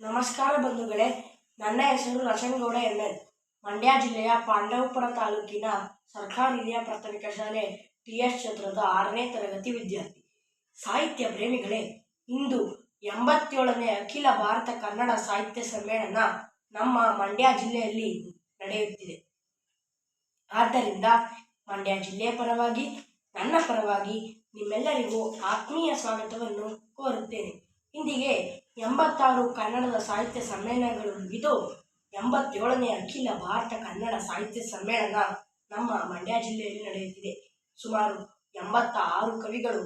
ನಮಸ್ಕಾರ ಬಂಧುಗಳೇ, ನನ್ನ ಹೆಸರು ರಚನಗೌಡ ಎಂ. ಎಲ್. ಮಂಡ್ಯ ಜಿಲ್ಲೆಯ ಪಾಂಡವಪುರ ತಾಲೂಕಿನ ಸರ್ಕಾರಿ ಹಿರಿಯ ಪ್ರಾಥಮಿಕ ಶಾಲೆ ಟಿ. ಎಸ್. ಛತ್ರದ ಆರನೇ ತರಗತಿ ವಿದ್ಯಾರ್ಥಿ. ಸಾಹಿತ್ಯ ಪ್ರೇಮಿಗಳೇ, ಇಂದು ಎಂಬತ್ತೇಳನೇ ಅಖಿಲ ಭಾರತ ಕನ್ನಡ ಸಾಹಿತ್ಯ ಸಮ್ಮೇಳನ ನಮ್ಮ ಮಂಡ್ಯ ಜಿಲ್ಲೆಯಲ್ಲಿ ನಡೆಯುತ್ತಿದೆ. ಆದ್ದರಿಂದ ಮಂಡ್ಯ ಜಿಲ್ಲೆಯ ಪರವಾಗಿ, ನನ್ನ ಪರವಾಗಿ ನಿಮ್ಮೆಲ್ಲರಿಗೂ ಆತ್ಮೀಯ ಸ್ವಾಗತವನ್ನು ಕೋರುತ್ತೇನೆ. ಇಂದಿಗೆ ಎಂಬತ್ತಾರು ಕನ್ನಡದ ಸಾಹಿತ್ಯ ಸಮ್ಮೇಳನಗಳು ಮುಗಿದು ಎಂಬತ್ತೇಳನೇ ಅಖಿಲ ಭಾರತ ಕನ್ನಡ ಸಾಹಿತ್ಯ ಸಮ್ಮೇಳನ ನಮ್ಮ ಮಂಡ್ಯ ಜಿಲ್ಲೆಯಲ್ಲಿ ನಡೆಯುತ್ತಿದೆ. ಸುಮಾರು ಎಂಬತ್ತ ಆರು ಕವಿಗಳು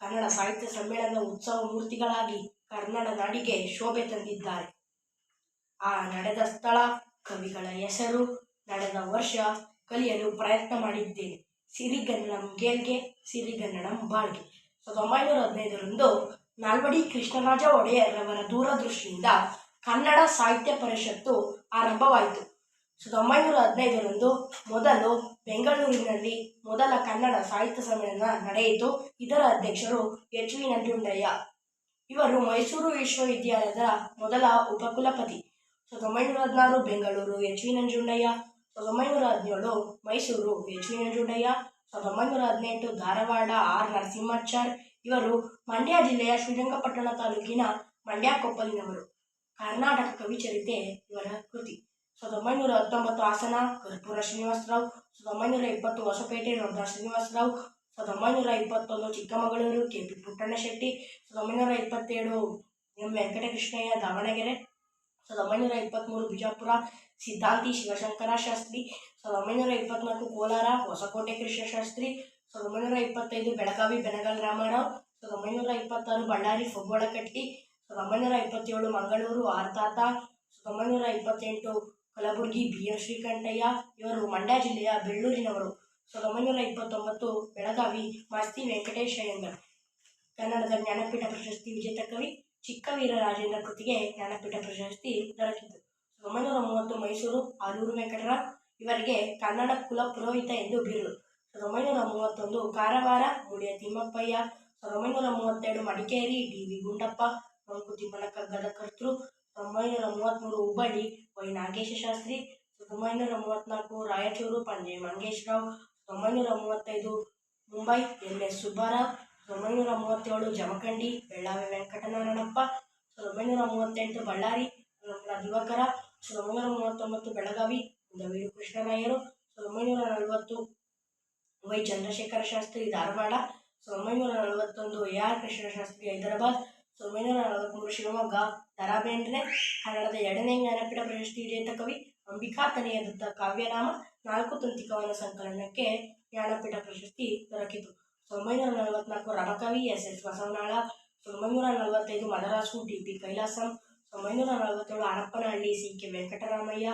ಕನ್ನಡ ಸಾಹಿತ್ಯ ಸಮ್ಮೇಳನದ ಉತ್ಸವ ಮೂರ್ತಿಗಳಾಗಿ ಕನ್ನಡ ನಾಡಿಗೆ ಶೋಭೆ ತಂದಿದ್ದಾರೆ. ಆ ನಡೆದ ಸ್ಥಳ, ಕವಿಗಳ ಹೆಸರು, ನಡೆದ ವರ್ಷ ಕಲಿಯಲು ಪ್ರಯತ್ನ ಮಾಡಿದ್ದೇನೆ. ಸಿರಿಗನ್ನಡಂ ಗೆಲ್ಗೆ ಸಿರಿಗನ್ನಡಂ ಬಾಳ್ಗೆ ಸಾವಿರದ ಒಂಬೈನೂರ ಹದಿನೈದರಂದು ನಾಲ್ವಡಿ ಕೃಷ್ಣರಾಜ ಒಡೆಯರ್ರವರ ದೂರದೃಷ್ಟಿಯಿಂದ ಕನ್ನಡ ಸಾಹಿತ್ಯ ಪರಿಷತ್ತು ಆರಂಭವಾಯಿತು. ಸಾವಿರದ ಒಂಬೈನೂರ ಹದಿನೈದರಂದು ಮೊದಲು ಬೆಂಗಳೂರಿನಲ್ಲಿ ಮೊದಲ ಕನ್ನಡ ಸಾಹಿತ್ಯ ಸಮ್ಮೇಳನ ನಡೆಯಿತು. ಇದರ ಅಧ್ಯಕ್ಷರು ಎಚ್ ವಿ ನಂಜುಂಡಯ್ಯ. ಇವರು ಮೈಸೂರು ವಿಶ್ವವಿದ್ಯಾಲಯದ ಮೊದಲ ಉಪಕುಲಪತಿ. ಸಾವಿರದ ಒಂಬೈನೂರ ಹದಿನಾರು ಬೆಂಗಳೂರು ಎಚ್ ವಿ ನಂಜುಂಡಯ್ಯ. ಸಾವಿರದ ಒಂಬೈನೂರ ಹದಿನೇಳು ಮೈಸೂರು ಎಚ್ ವಿ ನಂಜುಂಡಯ್ಯ. ಸಾವಿರದ ಒಂಬೈನೂರ ಹದಿನೆಂಟು ಧಾರವಾಡ ಆರ್ ನರಸಿಂಹಾಚಾರ್. ಇವರು ಮಂಡ್ಯ ಜಿಲ್ಲೆಯ ಶ್ರೀರಂಗಪಟ್ಟಣ ತಾಲೂಕಿನ ಮಂಡ್ಯ ಕೊಪ್ಪಲಿನವರು. ಕರ್ನಾಟಕ ಕವಿಚರಿತೆ ಇವರ ಕೃತಿ. ಸಾವಿರದ ಒಂಬೈನೂರ ಹತ್ತೊಂಬತ್ತು ಹಾಸನ, ಕರ್ಪೂರ ಶ್ರೀನಿವಾಸರಾವ್. ಸಾವಿರದ ಒಂಬೈನೂರ ಇಪ್ಪತ್ತು ಹೊಸಪೇಟೆ ಶ್ರೀನಿವಾಸ್ ಶ್ರೀನಿವಾಸರಾವ್. ಸಾವಿರದ ಒಂಬೈನೂರ ಇಪ್ಪತ್ತೊಂದು ಚಿಕ್ಕಮಗಳೂರು, ಕೆ ಪಿ ಪುಟ್ಟಣ್ಣ ಶೆಟ್ಟಿ ಸಾವಿರದ ಒಂಬೈನೂರ ಇಪ್ಪತ್ತೇಳು ಎಂ ವೆಂಕಟಕೃಷ್ಣಯ್ಯ ದಾವಣಗೆರೆ. ಸಾವಿರದ ಒಂಬೈನೂರ ಇಪ್ಪತ್ತ್ಮೂರು ಬಿಜಾಪುರ, ಸಿದ್ಧಾಂತಿ ಶಿವಶಂಕರ ಶಾಸ್ತ್ರಿ. ಸಾವಿರದ ಒಂಬೈನೂರ ಇಪ್ಪತ್ತ್ನಾಲ್ಕು ಕೋಲಾರ, ಹೊಸಕೋಟೆ ಕೃಷ್ಣಶಾಸ್ತ್ರಿ ಸಾವಿರದ ಒಂಬೈನೂರ ಇಪ್ಪತ್ತೈದು ಬೆಳಗಾವಿ ಬೆನಗಲ್ ರಾಮರಾವ್ ಸಾವಿರದ ಒಂಬೈನೂರ ಇಪ್ಪತ್ತಾರು ಬಳ್ಳಾರಿ ಫೊಗ್ಗೊಳಕಟ್ಟಿ ಸಾವಿರದ ಒಂಬೈನೂರ ಇಪ್ಪತ್ತೇಳು ಮಂಗಳೂರು ಆರ್ತಾತ ಸಾವಿರದ ಒಂಬೈನೂರ ಇಪ್ಪತ್ತೆಂಟು ಕಲಬುರಗಿ ಬಿ ಎಂ ಶ್ರೀಕಂಠಯ್ಯ ಇವರು ಮಂಡ್ಯ ಜಿಲ್ಲೆಯ ಬೆಳ್ಳೂರಿನವರು. ಸಾವಿರದ ಒಂಬೈನೂರ ಇಪ್ಪತ್ತೊಂಬತ್ತು ಬೆಳಗಾವಿ ಮಾಸ್ತಿ ವೆಂಕಟೇಶ ಅಯ್ಯಂಗರ್ ಕನ್ನಡದ ಜ್ಞಾನಪೀಠ ಪ್ರಶಸ್ತಿ ವಿಜೇತ ಕವಿ ಚಿಕ್ಕವೀರ ರಾಜೇಂದ್ರ ಕೃತಿಗೆ ಜ್ಞಾನಪೀಠ ಪ್ರಶಸ್ತಿ ದೊರಕಿತು. ಸಾವಿರದ ಒಂಬೈನೂರ ಮೂವತ್ತು ಮೈಸೂರು ಆಲೂರು ವೆಂಕಟರಾವ್ ಇವರಿಗೆ ಕನ್ನಡ ಕುಲ ಪುರೋಹಿತ ಎಂದು ಬಿರುದು. ಸಾವಿರದ ಒಂಬೈನೂರ ಮೂವತ್ತೊಂದು ಕಾರವಾರ, ಮುಡಿಯ ತಿಮ್ಮಪ್ಪಯ್ಯ ಸಾವಿರದ ಒಂಬೈನೂರ ಮೂವತ್ತೆರಡು ಮಡಿಕೇರಿ ಡಿ ವಿ ಗುಂಡಪ್ಪ ಮಂಕುತಿಮ್ಮನ ಕಗ್ಗದ ಕರ್ತೃ ಸಾವಿರದ ಒಂಬೈನೂರ ಮೂವತ್ತ್ಮೂರು ಹುಬ್ಬಳ್ಳಿ, ವೈ. ನಾಗೇಶ ಶಾಸ್ತ್ರಿ ಸಾವಿರದ ಒಂಬೈನೂರ ಮೂವತ್ತ್ನಾಲ್ಕು ರಾಯಚೂರು, ಪಂಜೆ. ಮಂಗೇಶ್ರಾವ್ ಸಾವಿರದ ಒಂಬೈನೂರ ಮೂವತ್ತೈದು ಮುಂಬೈ ಎಂ ಎಸ್ ಸುಬ್ಬಾರಾವ್ ಸಾವಿರದ ಒಂಬೈನೂರ ಮೂವತ್ತೇಳು ಜಮಖಂಡಿ, ಬೆಳ್ಳಾವಿ ವೆಂಕಟನಾರಾಯಣಪ್ಪ ಸಾವಿರದ ಒಂಬೈನೂರ ಮೂವತ್ತೆಂಟು ಬಳ್ಳಾರಿ ದಿವಕರ ಸಾವಿರದ ಒಂಬೈನೂರ ಮೂವತ್ತೊಂಬತ್ತು ಬೆಳಗಾವಿ ದವೀರು ಕೃಷ್ಣರಾಯರು ಸಾವಿರದ ಒಂಬೈನೂರ ನಲವತ್ತು ವೈ ಚಂದ್ರಶೇಖರ ಶಾಸ್ತ್ರಿ, ಧಾರವಾಡ ಸಾವಿರದ ನಲವತ್ತೊಂದು, ಎ ಆರ್ ಕೃಷ್ಣಶಾಸ್ತ್ರಿ ಹೈದರಾಬಾದ್ ಸಾವಿರದ ಒಂಬೈನೂರ ನಲವತ್ತ್ಮೂರು ಶಿವಮೊಗ್ಗ ದರಾ ಬೇಂದ್ರೆ ಕನ್ನಡದ ಎರಡನೇ ಜ್ಞಾನಪೀಠ ಪ್ರಶಸ್ತಿ ವಿಜೇತ ಕವಿ ಅಂಬಿಕಾ ತನೆಯ ದತ್ತ ಕಾವ್ಯನಾಮ, ನಾಲ್ಕು ತಂತಿಕವನ ಸಂಕಲನಕ್ಕೆ ಜ್ಞಾನಪೀಠ ಪ್ರಶಸ್ತಿ ದೊರಕಿತು. ಸಾವಿರದ ಒಂಬೈನೂರ ನಲವತ್ನಾಲ್ಕು ರಬಕವಿ ಎಸ್ ಎಸ್ ಬಸವನಾಳ ಸಾವಿರದ ಒಂಬೈನೂರ ನಲವತ್ತೈದು, ಮದರಾಸು ಡಿ ಪಿ ಕೈಲಾಸಂ ಸಾವಿರದ ಒಂಬೈನೂರ ನಲವತ್ತೇಳು, ಹರಪ್ಪನಹಳ್ಳಿ, ಸಿ ಕೆ ವೆಂಕಟರಾಮಯ್ಯ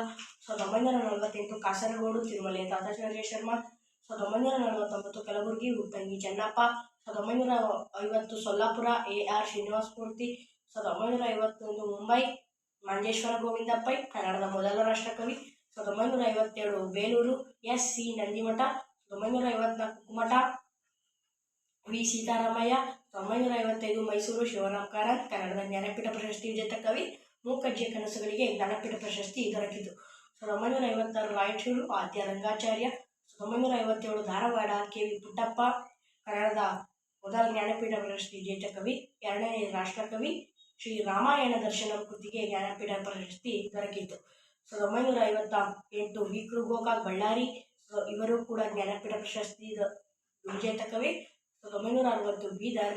ಸಾವಿರದ ಒಂಬೈನೂರ ನಲವತ್ತೆಂಟು, ಕಾಸರಗೋಡು, ತಿರುಮಲೆ ತಾತಾಚಾರ್ಯ ಶರ್ಮಾ ಸಾವಿರದ ಒಂಬೈನೂರ ನಲವತ್ತೊಂಬತ್ತು ಕಲಬುರಗಿ ಉತ್ತಂಗಿ ಚೆನ್ನಪ್ಪ ಸಾವಿರದ ಒಂಬೈನೂರ ಐವತ್ತು ಸೊಲ್ಲಾಪುರ ಎ ಆರ್ ಶ್ರೀನಿವಾಸ ಮೂರ್ತಿ ಸಾವಿರದ ಒಂಬೈನೂರ ಐವತ್ತೊಂದು ಮುಂಬೈ, ಮಂಜೇಶ್ವರ ಗೋವಿಂದಪ್ಪ, ಕನ್ನಡದ ಮೊದಲ ರಾಷ್ಟ್ರಕವಿ ಸಾವಿರದ ಒಂಬೈನೂರ ಐವತ್ತೇಳು ಬೇಲೂರು ಎಸ್ ಸಿ ನಂದಿಮಠ ಸಾವಿರದ ಒಂಬೈನೂರ ಐವತ್ನಾಲ್ಕು ಕುಮಟ ವಿ. ಸೀತಾರಾಮಯ್ಯ ಸಾವಿರದ ಒಂಬೈನೂರ ಐವತ್ತೈದು ಮೈಸೂರು, ಶಿವರಾಮ್ ಕಾರಂತ್, ಕನ್ನಡದ ಜ್ಞಾನಪೀಠ ಪ್ರಶಸ್ತಿ ವಿಜೇತ ಕವಿ ಮೂಕಜ್ಜಿಯ ಕನಸುಗಳಿಗೆ ಜ್ಞಾನಪೀಠ ಪ್ರಶಸ್ತಿ ದೊರಕಿತು. ಸಾವಿರದ ಒಂಬೈನೂರ ಐವತ್ತಾರು ರಾಯಚೂರು, ಆದ್ಯ ರಂಗಾಚಾರ್ಯ ಒಂಬೈನೂರ ಐವತ್ತೇಳು ಧಾರವಾಡ ಕೆ ವಿ ಪುಟ್ಟಪ್ಪ, ಕನ್ನಡದ ಮೊದಲ ಜ್ಞಾನಪೀಠ ಪ್ರಶಸ್ತಿ ವಿಜೇತ ಕವಿ, ಎರಡನೇ ರಾಷ್ಟ್ರಕವಿ ಶ್ರೀ ರಾಮಾಯಣ ದರ್ಶನ ಕೃತಿಗೆ ಜ್ಞಾನಪೀಠ ಪ್ರಶಸ್ತಿ ದೊರಕಿತು. ಸಾವಿರದ ಒಂಬೈನೂರ ಐವತ್ತ ಎಂಟು ವಿ. ಗೋಕಾಕ್ ಬಳ್ಳಾರಿ ಇವರು ಕೂಡ ಜ್ಞಾನಪೀಠ ಪ್ರಶಸ್ತಿ ವಿಜೇತ ಕವಿ. ಸಾವಿರದ ಒಂಬೈನೂರ ಅರವತ್ತು ಬೀದರ್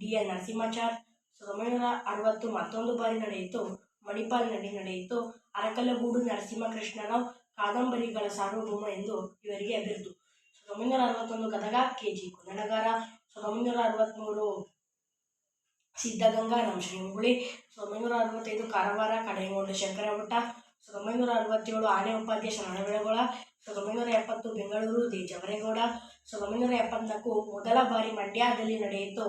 ಡಿ. ಎನ್. ನರಸಿಂಹಾಚಾರ್, ಸಾವಿರದ ಒಂಬೈನೂರ ಅರವತ್ತು ಮತ್ತೊಂದು ಬಾರಿ ನಡೆಯಿತು, ಮಣಿಪಾಲ್ನಲ್ಲಿ ನಡೆಯಿತು ಅರಕಲಗೂಡು ನರಸಿಂಹಕೃಷ್ಣರಾವ್ ಕಾದಂಬರಿಗಳ ಸಾರ್ವಭೌಮ ಎಂದು ಇವರಿಗೆ ಬಿರುದು ಸಾವಿರದ ಒಂಬೈನೂರ ಅರವತ್ತೊಂದು ಗದಗ ಕೆ ಜಿ ಕನ್ನಡಗಾರ ಸಾವಿರದ ಒಂಬೈನೂರ ಅರವತ್ತ್ಮೂರು ಸಿದ್ಧಗಂಗಾ ನಮ್ಮ ಶ್ರೀಂಗುಳಿ ಸಾವಿರದ ಒಂಬೈನೂರ ಅರವತ್ತೈದು ಕಾರವಾರ ಕಡೆಗೋಡು ಶಂಕರಮಠ. ಸಾವಿರದ ಒಂಬೈನೂರ ಅರವತ್ತೇಳು ಆನೆ ಉಪಾಧ್ಯಕ್ಷ ಶರಣಬೆಳಗೊಳ ಸಾವಿರದ ಒಂಬೈನೂರ ಎಪ್ಪತ್ತು ಬೆಂಗಳೂರು ದಿ. ಜವರೇಗೌಡ. ಸಾವಿರದ ಒಂಬೈನೂರ ಎಪ್ಪತ್ನಾಲ್ಕು ಮೊದಲ ಬಾರಿ ಮಂಡ್ಯದಲ್ಲಿ ನಡೆಯಿತು.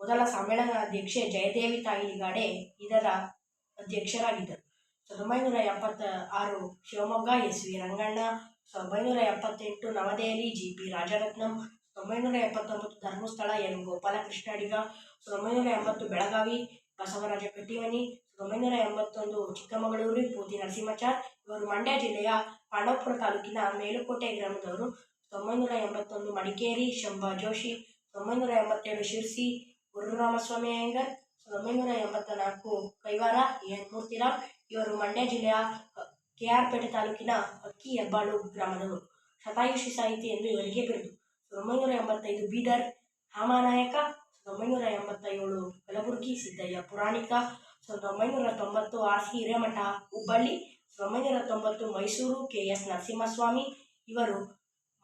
ಮೊದಲ ಸಮ್ಮೇಳನ ಅಧ್ಯಕ್ಷೆ ಜಯದೇವಿ ತಾಯಿಗಾಡೆ ಇದರ ಅಧ್ಯಕ್ಷರಾಗಿದ್ದರು. ಸಾವಿರದ ಒಂಬೈನೂರ ಎಪ್ಪತ್ತ ಆರು ಶಿವಮೊಗ್ಗ ಎಸ್ ವಿ ರಂಗಣ್ಣ ಸಾವಿರದ ಒಂಬೈನೂರ ಎಪ್ಪತ್ತೆಂಟು ನವದೆಹಲಿ ಜಿ ಪಿ ರಾಜರತ್ನಂ ಸಾವಿರದ ಒಂಬೈನೂರ ಎಪ್ಪತ್ತೊಂಬತ್ತು ಧರ್ಮಸ್ಥಳ, ಎನ್ ಗೋಪಾಲಕೃಷ್ಣ ಅಡಿಗ ಸಾವಿರದ ಒಂಬೈನೂರ ಎಂಬತ್ತು ಬೆಳಗಾವಿ, ಬಸವರಾಜ ಕಟ್ಟಿಮನಿ ಸಾವಿರದ ಒಂಬೈನೂರ ಎಂಬತ್ತೊಂದು ಚಿಕ್ಕಮಗಳೂರು, ಪೂತಿ ನರಸಿಂಹಾಚಾರ್, ಇವರು ಮಂಡ್ಯ ಜಿಲ್ಲೆಯ ಪಾಂಡವಪುರ ತಾಲೂಕಿನ ಮೇಲುಕೋಟೆ ಗ್ರಾಮದವರು ಸಾವಿರದ ಒಂಬೈನೂರ ಎಂಬತ್ತೊಂದು ಮಡಿಕೇರಿ, ಶಂಭಾ ಜೋಶಿ ಸಾವಿರದ ಒಂಬೈನೂರ ಎಂಬತ್ತೇಳು ಶಿರ್ಸಿ, ಗುರುರಾಮಸ್ವಾಮಿ ಅಯ್ಯಂಗರ್ ಸಾವಿರದ ಒಂಬೈನೂರ ಎಂಬತ್ತ ನಾಲ್ಕು ಕೈವಾರ, ಎನ್ ಮೂರ್ತಿರಾವ್ ಇವರು ಮಂಡ್ಯ ಜಿಲ್ಲೆಯ ಕೆ ಆರ್ ಪೇಟೆ ತಾಲೂಕಿನ ಅಕ್ಕಿ ಹೆಬ್ಬಾಳು ಗ್ರಾಮದವರು. ಶತಾಯುಷಿ ಸಾಹಿತಿ ಎಂದು ಇವರಿಗೆ ಬಿರುದು. ಒಂಬೈನೂರ ಎಂಬತ್ತೈದು ಬೀದರ್ ಹಾಮಾನಾಯಕ ಸಾವಿರದ ಒಂಬೈನೂರ ಎಂಬತ್ತೇಳು ಕಲಬುರಗಿ ಸಿದ್ದಯ್ಯ ಪುರಾಣಿಕ ಸಾವಿರದ ಒಂಬೈನೂರ ತೊಂಬತ್ತು ಆರ್ ಸಿ ಹಿರೇಮಠ ಹುಬ್ಬಳ್ಳಿ ಒಂಬೈನೂರ ತೊಂಬತ್ತು ಮೈಸೂರು ಕೆ ಎಸ್ ನರಸಿಂಹಸ್ವಾಮಿ, ಇವರು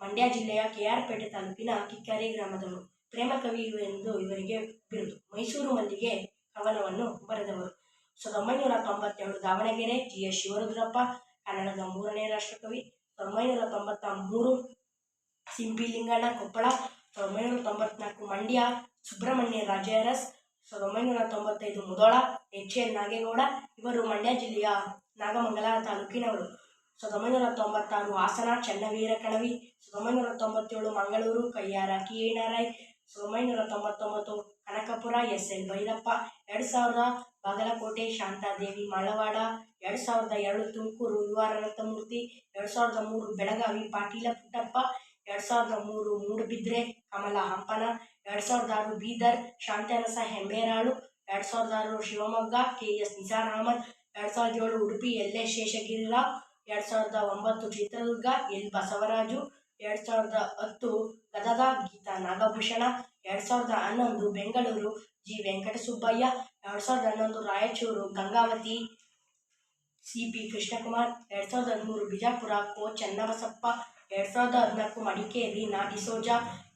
ಮಂಡ್ಯ ಜಿಲ್ಲೆಯ ಕೆ ಆರ್ ಪೇಟೆ ತಾಲೂಕಿನ ಕಿಕ್ಕರೆ ಗ್ರಾಮದವರು. ಪ್ರೇಮ ಕವಿ ಎಂದು ಇವರಿಗೆ ಬಿರುದು. ಮೈಸೂರು ಮಲ್ಲಿಗೆ ಕವನವನ್ನು ಬರೆದವರು. ಸಾವಿರದ ಒಂಬೈನೂರ ತೊಂಬತ್ತೇಳು ದಾವಣಗೆರೆ ಜಿ ಎಸ್ ಶಿವರುದ್ರಪ್ಪ, ಕನ್ನಡದ ಮೂರನೇ ರಾಷ್ಟ್ರಕವಿ, ಸಾವಿರದ ಒಂಬೈನೂರ ತೊಂಬತ್ತ ಮೂರು ಸಿಂಪಿ ಲಿಂಗಣ್ಣ ಕೊಪ್ಪಳ, ಸಾವಿರದ ಒಂಬೈನೂರ ತೊಂಬತ್ನಾಲ್ಕು ಮಂಡ್ಯ ಸುಬ್ರಹ್ಮಣ್ಯ ರಾಜರಸ್, ಸಾವಿರದ ಒಂಬೈನೂರ ತೊಂಬತ್ತೈದು ಮುದೋಳ, ಎಚ್ ಎನ್ ನಾಗೇಗೌಡ, ಇವರು ಮಂಡ್ಯ ಜಿಲ್ಲೆಯ ನಾಗಮಂಗಲ ತಾಲೂಕಿನವರು. ಸಾವಿರದ ಒಂಬೈನೂರ ತೊಂಬತ್ತಾರು ಹಾಸನ ಚನ್ನವೀರ ಕಣವಿ, ಸಾವಿರದ ಒಂಬೈನೂರ ತೊಂಬತ್ತೇಳು ಮಂಗಳೂರು ಕೈಯಾರ ಕಿ ಎ ನಾರಾಯ್ ಸಾವಿರದ ಒಂಬೈನೂರ ತೊಂಬತ್ತೊಂಬತ್ತು ಕನಕಪುರ ಎಸ್ ಎಲ್ ಭೈರಪ್ಪ, ಎರಡು ಸಾವಿರದ ಬಾಗಲಕೋಟೆ, ಶಾಂತಾದೇವಿ, ಮಳವಾಡ, ಎರಡು ಸಾವಿರದ ಎರಡು ತುಮಕೂರು ಯು ಆರ್ ಅನಂತಮೂರ್ತಿ ಎರಡು ಸಾವಿರದ ಮೂರು ಬೆಳಗಾವಿ, ಪಾಟೀಲ ಪುಟ್ಟಪ್ಪ, ಎರಡು ಸಾವಿರದ ಮೂರು ಮೂಡುಬಿದ್ರೆ, ಕಮಲ ಹಂಪನ, ಎರಡು ಸಾವಿರದ ಆರು ಬೀದರ್, ಶಾಂತರಸ ಹೆಮ್ಮೇರಾಳು, ಎರಡು ಸಾವಿರದ ಆರು ಶಿವಮೊಗ್ಗ ಕೆ ಎಸ್ ನಿಜಾರ್ ಅಹಮದ್ ಎರಡು ಸಾವಿರದ ಏಳು ಉಡುಪಿ ಎಲ್ ಎಸ್ ಶೇಷಗಿರಿರಾವ್ ಎರಡು ಸಾವಿರದ ಒಂಬತ್ತು ಚಿತ್ರದುರ್ಗ ಎಲ್ ಬಸವರಾಜು, ಎರಡು ಸಾವಿರದ ಹತ್ತು ಗದಗ ಗೀತಾ ನಾಗಭೂಷಣ, ಎರಡು ಸಾವಿರದ ಹನ್ನೊಂದು ಬೆಂಗಳೂರು ಜಿ ವೆಂಕಟಸುಬ್ಬಯ್ಯ ಎರಡು ಸಾವಿರದ ಹನ್ನೊಂದು ರಾಯಚೂರು, ಗಂಗಾವತಿ, ಸಿ ಪಿ ಕೃಷ್ಣಕುಮಾರ್, ಎರಡು ಸಾವಿರದ ಹದಿಮೂರು ಬಿಜಾಪುರ, ಕೋ ಚನ್ನಬಸಪ್ಪ, ಎರಡು ಸಾವಿರದ ಹದಿನಾಲ್ಕು ಮಡಿಕೇರಿ ನಾ ಡಿಸೋಜ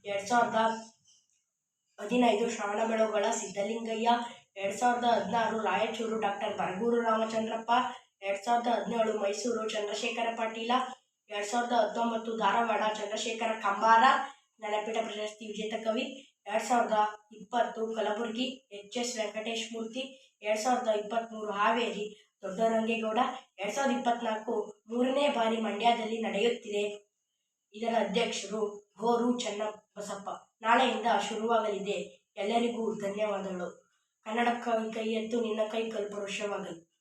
ಎರಡು ಸಾವಿರದ ಹದಿನೈದು ಶ್ರವಣಬೆಳಗೊಳ ಸಿದ್ದಲಿಂಗಯ್ಯ ಎರಡು ಸಾವಿರದ ಹದಿನಾರು ರಾಯಚೂರು ಡಾಕ್ಟರ್ ಬರಗೂರು ರಾಮಚಂದ್ರಪ್ಪ, ಎರಡು ಸಾವಿರದ ಹದಿನೇಳು ಮೈಸೂರು ಚಂದ್ರಶೇಖರ ಪಾಟೀಲ, ಎರಡು ಸಾವಿರದ ಹತ್ತೊಂಬತ್ತು ಧಾರವಾಡ ಚಂದ್ರಶೇಖರ ಕಂಬಾರ ಜ್ಞಾನಪೀಠ ಪ್ರಶಸ್ತಿ ವಿಜೇತ ಕವಿ ಎರಡು ಸಾವಿರದ ಇಪ್ಪತ್ತು ಕಲಬುರಗಿ ಎಚ್ ಎಸ್ ವೆಂಕಟೇಶ್ ಮೂರ್ತಿ, ಎರಡು ಸಾವಿರದ ಇಪ್ಪತ್ತ್ಮೂರು ಹಾವೇರಿ ದೊಡ್ಡರಂಗೇಗೌಡ, ಎರಡು ಸಾವಿರದ ಇಪ್ಪತ್ತ್ನಾಲ್ಕು ಮೂರನೇ ಬಾರಿ ಮಂಡ್ಯದಲ್ಲಿ ನಡೆಯುತ್ತಿದೆ. ಇದರ ಅಧ್ಯಕ್ಷರು ಗೋರು ಚನ್ನಬಸಪ್ಪ. ನಾಳೆಯಿಂದ ಶುರುವಾಗಲಿದೆ. ಎಲ್ಲರಿಗೂ ಧನ್ಯವಾದಗಳು. ಕನ್ನಡಕ್ಕಾಗಿ ಕೈ ಎತ್ತು, ನಿನ್ನ ಕೈ ಕಲ್ಪವೃಕ್ಷವಾಗಲಿ.